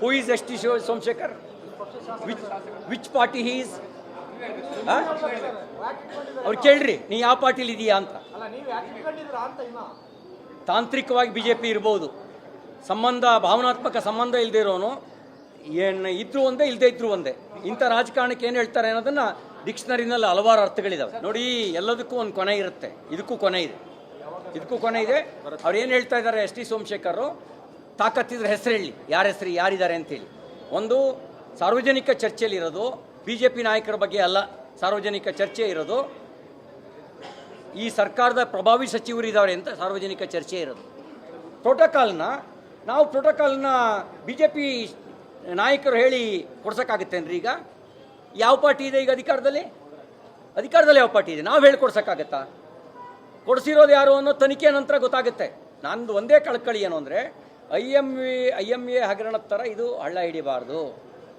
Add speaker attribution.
Speaker 1: Who is S T Somashekar which which party is? ಅವ್ರು ಕೇಳ್ರಿ ನೀ ಯಾವ ಪಾರ್ಟಿಲಿ ಇದೀಯಾ ಅಂತ. ತಾಂತ್ರಿಕವಾಗಿ ಬಿ ಜೆ ಪಿ ಇರ್ಬೋದು. ಸಂಬಂಧ ಭಾವನಾತ್ಮಕ ಸಂಬಂಧ ಇಲ್ಲದೆ ಇರೋನು. ಏನು ಇದ್ರು ಒಂದೇ ಇಲ್ಲದೆ ಇದ್ರು ಒಂದೇ. ಇಂಥ ರಾಜಕಾರಣಕ್ಕೆ ಏನು ಹೇಳ್ತಾರೆ ಅನ್ನೋದನ್ನ ಡಿಕ್ಷನರಿನಲ್ಲಿ ಹಲವಾರು ಅರ್ಥಗಳಿದಾವೆ. ನೋಡಿ ಎಲ್ಲದಕ್ಕೂ ಒಂದು ಕೊನೆ ಇರುತ್ತೆ. ಇದಕ್ಕೂ ಕೊನೆ ಇದೆ. ಇದಕ್ಕೂ ಕೊನೆ ಇದೆ. ಅವ್ರು ಏನು ಹೇಳ್ತಾ ಇದ್ದಾರೆ ಎಸ್ ಟಿ ಸೋಮಶೇಖರ್ ತಾಕತ್ತಿದ್ರೆ ಹೆಸರು ಹೇಳಿ. ಯಾರ ಹೆಸರು, ಯಾರಿದ್ದಾರೆ ಅಂತೇಳಿ. ಒಂದು ಸಾರ್ವಜನಿಕ ಚರ್ಚೆಯಲ್ಲಿ ಇರೋದು ಬಿ ಜೆ ಪಿ ನಾಯಕರ ಬಗ್ಗೆ ಅಲ್ಲ, ಸಾರ್ವಜನಿಕ ಚರ್ಚೆ ಇರೋದು. ಈ ಸರ್ಕಾರದ ಪ್ರಭಾವಿ ಸಚಿವರು ಇದ್ದಾರೆ ಅಂತ ಸಾರ್ವಜನಿಕ ಚರ್ಚೆ ಇರೋದು. ಪ್ರೋಟೋಕಾಲ್ನ, ನಾವು ಪ್ರೋಟೋಕಾಲ್ನ ಬಿ ಜೆ ಪಿ ನಾಯಕರು ಹೇಳಿ ಕೊಡ್ಸೋಕ್ಕಾಗತ್ತೇನ್ರಿ ಈಗ? ಯಾವ ಪಾರ್ಟಿ ಇದೆ ಈಗ ಅಧಿಕಾರದಲ್ಲಿ? ಅಧಿಕಾರದಲ್ಲಿ ಯಾವ ಪಾರ್ಟಿ ಇದೆ? ನಾವು ಹೇಳಿ ಕೊಡ್ಸೋಕ್ಕಾಗತ್ತಾ? ಕೊಡಿಸಿರೋದು ಯಾರು ಅನ್ನೋ ತನಿಖೆ ನಂತರ ಗೊತ್ತಾಗುತ್ತೆ. ನಂದು ಒಂದೇ ಕಳಕಳಿ ಏನು ಅಂದರೆ I M A I M A ಹಗರಣದ ಥರ ಇದು ಹಳ್ಳ ಹಿಡಿಬಾರ್ದು.